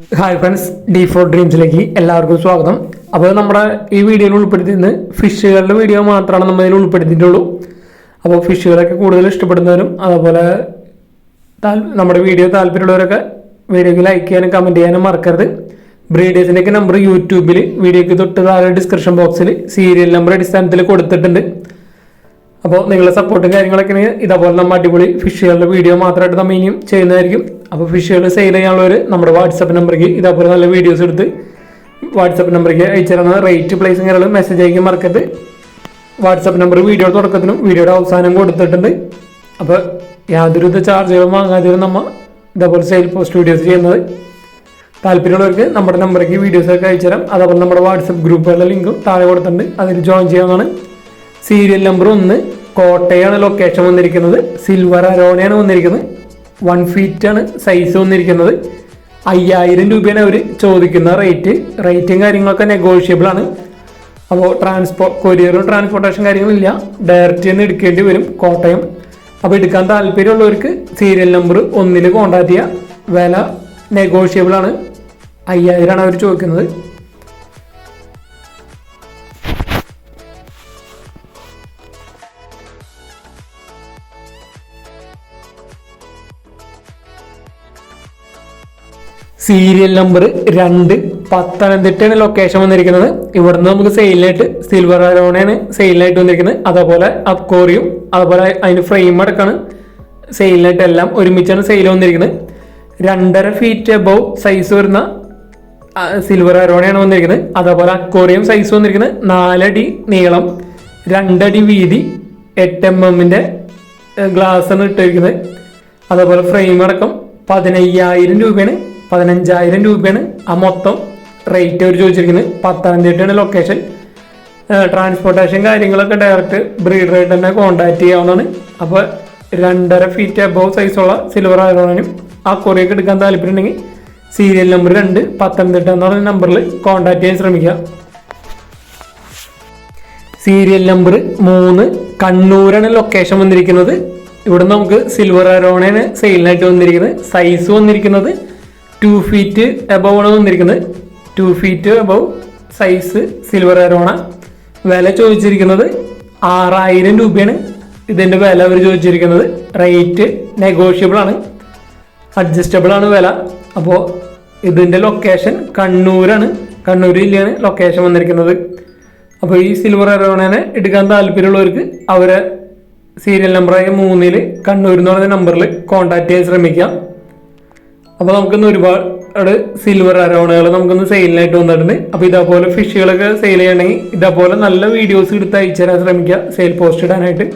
Hi friends D four ഡ്രീംസിലേക്ക് എല്ലാവർക്കും സ്വാഗതം. അപ്പോൾ നമ്മുടെ ഈ വീഡിയോയിൽ ഉൾപ്പെടുത്തിയിരുന്നത് ഫിഷുകളുടെ വീഡിയോ മാത്രമാണ് നമ്മൾ ഇതിൽ ഉൾപ്പെടുത്തിയിട്ടുള്ളൂ. അപ്പോൾ ഫിഷുകളൊക്കെ കൂടുതൽ ഇഷ്ടപ്പെടുന്നവരും അതുപോലെ നമ്മുടെ വീഡിയോ താല്പര്യമുള്ളവരൊക്കെ വീഡിയോക്ക് ലൈക്ക് ചെയ്യാനും കമന്റ് ചെയ്യാനും മറക്കരുത്. ബ്രീഡേഴ്സിന്റെയൊക്കെ നമ്പർ യൂട്യൂബിൽ വീഡിയോയ്ക്ക് തൊട്ട് താഴെ ഡിസ്ക്രിപ്ഷൻ ബോക്സിൽ സീരിയൽ നമ്പർ അടിസ്ഥാനത്തിൽ കൊടുത്തിട്ടുണ്ട്. അപ്പോൾ നിങ്ങളുടെ സപ്പോർട്ടും കാര്യങ്ങളൊക്കെ ഇതേപോലെ നമ്മൾ അടിപൊളി ഫിഷുകളുടെ വീഡിയോ മാത്രമായിട്ട് നമ്മൾ ഇനിയും ചെയ്യുന്നതായിരിക്കും. അപ്പോൾ ഫിഷുകൾ സെയിൽ ചെയ്യാനുള്ളവർ നമ്മുടെ വാട്സപ്പ് നമ്പറിലേക്ക് ഇതേപോലെ നല്ല വീഡിയോസ് എടുത്ത് വാട്സപ്പ് നമ്പറിക്ക് അയച്ചു റേറ്റ് പ്ലേസും കാര്യങ്ങളും മെസ്സേജ് അയക്കും മറക്കരുത്. വാട്സപ്പ് നമ്പർ വീഡിയോ തുടക്കത്തിനും വീഡിയോയുടെ അവസാനം കൊടുത്തിട്ടുണ്ട്. അപ്പോൾ യാതൊരു യാതൊരുവിധ ചാർജുകളും വാങ്ങാതെ നമ്മൾ ഇതേപോലെ സെയിൽ പോസ്റ്റ് വീഡിയോസ് ചെയ്യുന്നത്. താല്പര്യമുള്ളവർക്ക് നമ്മുടെ നമ്പറേക്ക് വീഡിയോസൊക്കെ അയച്ചുതരാം അയച്ചു തരാം. അതേപോലെ നമ്മുടെ വാട്സപ്പ് ഗ്രൂപ്പുകളുടെ ലിങ്കും താഴെ കൊടുത്തിട്ടുണ്ട്. അതിൽ ജോയിൻ ചെയ്യാവുന്നതാണ്. സീരിയൽ നമ്പർ ഒന്ന് കോട്ടയാണ് ലൊക്കേഷൻ വന്നിരിക്കുന്നത്. സിൽവർ അരോണയാണ് വന്നിരിക്കുന്നത്. വൺ ഫീറ്റ് ആണ് സൈസ് വന്നിരിക്കുന്നത്. അയ്യായിരം രൂപയാണ് അവർ ചോദിക്കുന്ന റേറ്റ് റേറ്റും കാര്യങ്ങളൊക്കെ നെഗോഷ്യബിൾ ആണ്. അപ്പോൾ ട്രാൻസ്പോർട്ട് കൊരിയറും ട്രാൻസ്പോർട്ടേഷൻ കാര്യങ്ങളില്ല ഡയറക്റ്റ് തന്നെ എടുക്കേണ്ടി വരും കോട്ടയം. അപ്പോൾ എടുക്കാൻ താല്പര്യമുള്ളവർക്ക് സീരിയൽ നമ്പർ ഒന്നിൽ കോൺടാക്ട് ചെയ്യുക വില നെഗോഷ്യബിൾ ആണ്. അയ്യായിരമാണ് അവർ ചോദിക്കുന്നത്. സീരിയൽ നമ്പർ രണ്ട് പത്തനംതിട്ടയാണ് ലൊക്കേഷൻ വന്നിരിക്കുന്നത്. ഇവിടുന്ന് നമുക്ക് സെയിലായിട്ട് സിൽവർ അരോണയാണ് സെയിലായിട്ട് വന്നിരിക്കുന്നത്. അതേപോലെ അക്കോറിയും അതുപോലെ അതിന് ഫ്രെയിം അടക്കമാണ് സെയിലായിട്ട് എല്ലാം ഒരുമിച്ചാണ് സെയിൽ വന്നിരിക്കുന്നത്. രണ്ടര ഫീറ്റ് എബവ് സൈസ് വരുന്ന സിൽവർ അരോണയാണ് വന്നിരിക്കുന്നത്. അതേപോലെ അക്കോറിയം സൈസ് വന്നിരിക്കുന്നത്. നാലടി നീളം രണ്ടടി വീതി എട്ട് എം എമ്മിന്റെ ഗ്ലാസ് ആണ് ഇട്ടിരിക്കുന്നത് അതേപോലെ ഫ്രെയിം അടക്കം പതിനയ്യായിരം രൂപയാണ്. പതിനഞ്ചായിരം രൂപയാണ് ആ മൊത്തം റേറ്റ് അവർ ചോദിച്ചിരിക്കുന്നത്. പത്തനംതിട്ടയാണ് ലൊക്കേഷൻ ട്രാൻസ്പോർട്ടേഷൻ കാര്യങ്ങളൊക്കെ ഡയറക്റ്റ് ബ്രീഡറായിട്ട് തന്നെ കോൺടാക്ട് ചെയ്യാവുന്നതാണ്. അപ്പോൾ രണ്ടര ഫീറ്റ് അബവ് സൈസുള്ള സിൽവർ ആരോണനും ആ കൊറിയൊക്കെ എടുക്കാൻ താല്പര്യമുണ്ടെങ്കിൽ സീരിയൽ നമ്പർ രണ്ട് പത്തനംതിട്ട എന്ന് പറഞ്ഞ നമ്പറിൽ കോൺടാക്ട് ചെയ്യാൻ ശ്രമിക്കുക. സീരിയൽ നമ്പർ മൂന്ന് കണ്ണൂരാണ് ലൊക്കേഷൻ വന്നിരിക്കുന്നത്. ഇവിടെ നമുക്ക് സിൽവർ അരോണയാണ് സെയിലിനായിട്ട് വന്നിരിക്കുന്നത്. സൈസ് വന്നിരിക്കുന്നത് ടു ഫീറ്റ് എബവ് ആണ് തന്നിരിക്കുന്നത്. Two feet above size silver arowana വില ചോദിച്ചിരിക്കുന്നത് ആറായിരം രൂപയാണ്. ഇതിന്റെ വില അവർ ചോദിച്ചിരിക്കുന്നത് റേറ്റ് നെഗോഷ്യബിൾ ആണ്. അഡ്ജസ്റ്റബിൾ ആണ് വില. അപ്പോൾ ഇതിന്റെ ലൊക്കേഷൻ കണ്ണൂരാണ്. കണ്ണൂർ ജില്ലയാണ് ലൊക്കേഷൻ വന്നിരിക്കുന്നത്. അപ്പോൾ ഈ സിൽവർ അരോണനെ എടുക്കാൻ താല്പര്യമുള്ളവർക്ക് അവരെ സീരിയൽ നമ്പറായ മൂന്നിൽ കണ്ണൂർ എന്ന് പറയുന്ന നമ്പറിൽ കോൺടാക്ട് ചെയ്യാൻ ശ്രമിക്കാം. അപ്പോൾ നമുക്കിന്ന് ഒരുപാട് സിൽവർ അരോണകൾ നമുക്കൊന്ന് സെയിലിനായിട്ട് വന്നിട്ടുണ്ട്. അപ്പോൾ ഇതേപോലെ ഫിഷുകളൊക്കെ സെയിൽ ചെയ്യണമെങ്കിൽ ഇതേപോലെ നല്ല വീഡിയോസ് എടുത്ത് അയച്ചു തരാൻ ശ്രമിക്കുക. സെയിൽ പോസ്റ്റ് ഇടാനായിട്ട്.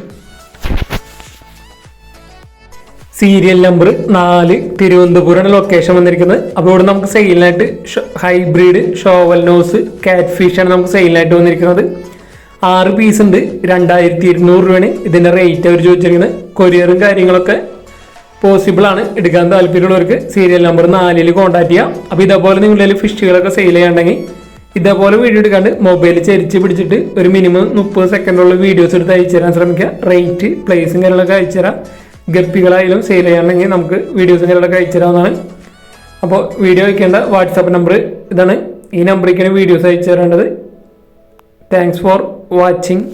സീരിയൽ നമ്പർ നാല് തിരുവനന്തപുരമാണ് ലൊക്കേഷൻ വന്നിരിക്കുന്നത്. അപ്പോൾ ഇവിടെ നമുക്ക് സെയിലിനായിട്ട് hybrid shovel nose catfish ആണ് നമുക്ക് സെയിലിനായിട്ട് വന്നിരിക്കുന്നത്. ആറ് പീസ് ഉണ്ട്. രണ്ടായിരത്തി ഇരുന്നൂറ് രൂപയാണ് ഇതിന്റെ റേറ്റ് അവർ ചോദിച്ചിരിക്കുന്നത്. കൊറിയറും കാര്യങ്ങളൊക്കെ പോസിബിൾ ആണ്. എടുക്കാൻ താല്പര്യമുള്ളവർക്ക് സീരിയൽ നമ്പർ നാലിൽ കോൺടാക്ട് ചെയ്യാം. അപ്പോൾ ഇതേപോലെ നിങ്ങളിൽ ഫിഷുകളൊക്കെ സെയിൽ ചെയ്യാണ്ടെങ്കിൽ ഇതേപോലെ വീഡിയോ എടുക്കാണ്ട് മൊബൈൽ ചരിച്ച് പിടിച്ചിട്ട് ഒരു മിനിമം മുപ്പത് സെക്കൻഡുള്ള വീഡിയോസ് എടുത്ത് അയച്ചു തരാൻ ശ്രമിക്കുക. റേറ്റ് പ്ലേസും കാര്യങ്ങളൊക്കെ അയച്ചു തരാം. ഗപ്പികളായാലും സെയിൽ ചെയ്യാണെങ്കിൽ നമുക്ക് വീഡിയോസും കാര്യങ്ങളൊക്കെ അയച്ചു അപ്പോൾ വീഡിയോ അയക്കേണ്ട വാട്സാപ്പ് നമ്പർ ഇതാണ്. ഈ നമ്പറിലേക്കാണ് വീഡിയോസ് അയച്ചു തരേണ്ടത്. Thanks for watching